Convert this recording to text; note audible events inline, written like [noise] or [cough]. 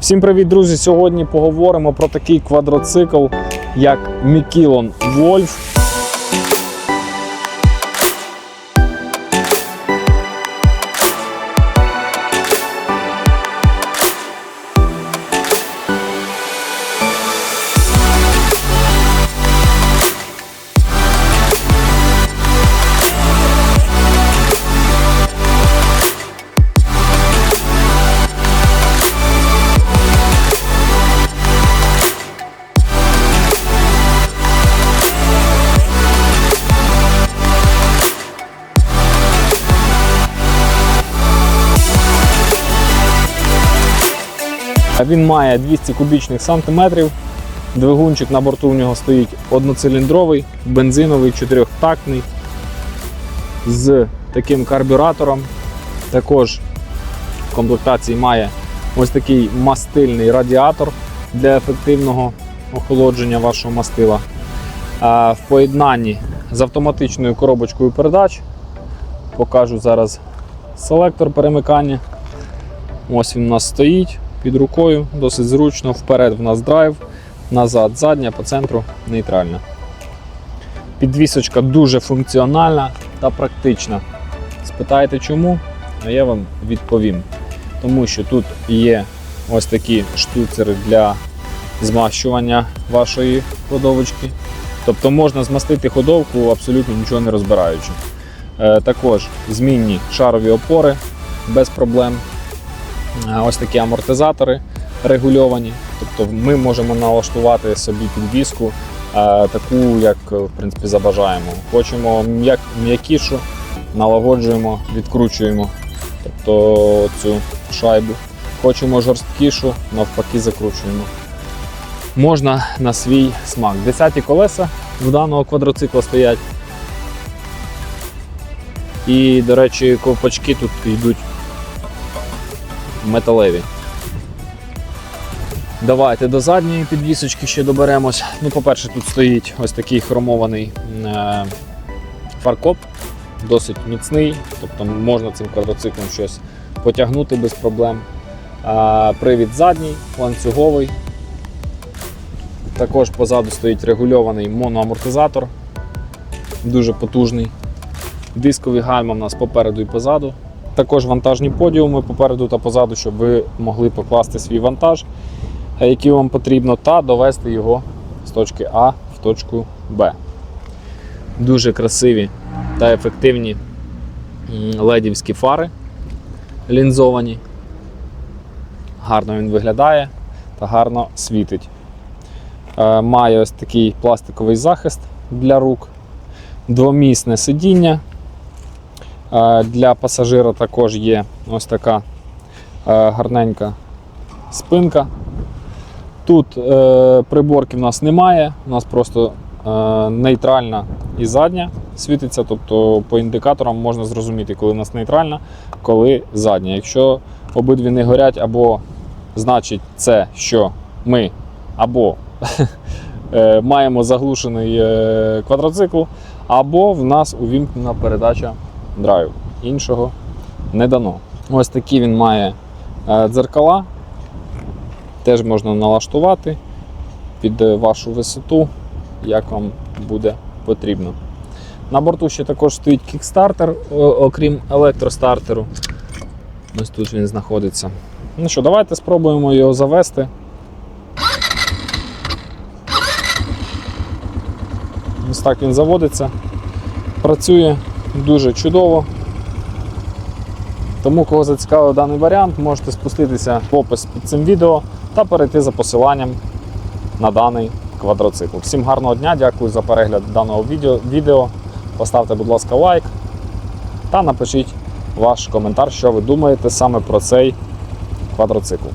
Всім привіт, друзі! Сьогодні поговоримо про такий квадроцикл, як Мікілон Wolf. Він має 200 кубічних сантиметрів. Двигунчик на борту у нього стоїть одноциліндровий, бензиновий, чотирьохтактний з таким карбюратором. Також в комплектації має ось такий мастильний радіатор для ефективного охолодження вашого мастила. В поєднанні з автоматичною коробочкою передач покажу зараз селектор перемикання. Ось він у нас стоїть під рукою, досить зручно. Вперед в нас драйв, назад задня, по центру нейтральна. Підвісочка дуже функціональна та практична. Спитаєте чому? А я вам відповім. Тому що тут є ось такі штуцери для змащування вашої ходовочки. Тобто можна змастити ходовку абсолютно нічого не розбираючи. Е, Також змінні шарові опори без проблем. Е, Ось такі амортизатори регульовані. Тобто ми можемо налаштувати собі підвіску е, таку, як е, в принципі забажаємо. Хочемо м'як- м'якішу, налагоджуємо, відкручуємо тобто цю шайбу. Хочемо жорсткішу, навпаки, закручуємо. Можна на свій смак. Десяті колеса в даного квадроцикла стоять. І, до речі, ковпачки тут йдуть металеві. Давайте до задньої підвісочки ще доберемось. Ну, по-перше, тут стоїть ось такий хромований е, фаркоп, досить міцний, тобто можна цим квадроциклом щось потягнути без проблем. А, привід задній, ланцюговий. Також позаду стоїть регульований моноамортизатор, дуже потужний. Дискові гальма в нас попереду і позаду. Також вантажні подіуми попереду та позаду, щоб ви могли покласти свій вантаж, е, який вам потрібно, та довести його з точки А в точку Б. Дуже красиві та ефективні ледівські фари лінзовані. Гарно він виглядає та гарно світить. Е, Має ось такий пластиковий захист для рук, двомісне сидіння. Для пасажира також є ось така е, гарненька спинка. Тут е, приборки в нас немає, у нас просто е, нейтральна і задня світиться, тобто по індикаторам можна зрозуміти, коли у нас нейтральна, коли задня. Якщо обидві не горять, або значить це, що ми або [laughs] маємо заглушений квадроцикл, або в нас увімкнена передача драйв. Іншого не дано. Ось такі він має е, дзеркала. Теж можна налаштувати під е, вашу висоту, як вам буде потрібно. На борту ще також стоїть кікстартер, окрім електростартеру. Ось тут він знаходиться. Ну що, давайте спробуємо його завести. Ось так він заводиться. Працює дуже чудово. Тому, кого зацікавив даний варіант, можете спуститися в опис під цим відео та перейти за посиланням на даний квадроцикл. Всім гарного дня, дякую за перегляд даного відео. Поставте, будь ласка, лайк та напишіть ваш коментар, що ви думаєте саме про цей квадроцикл.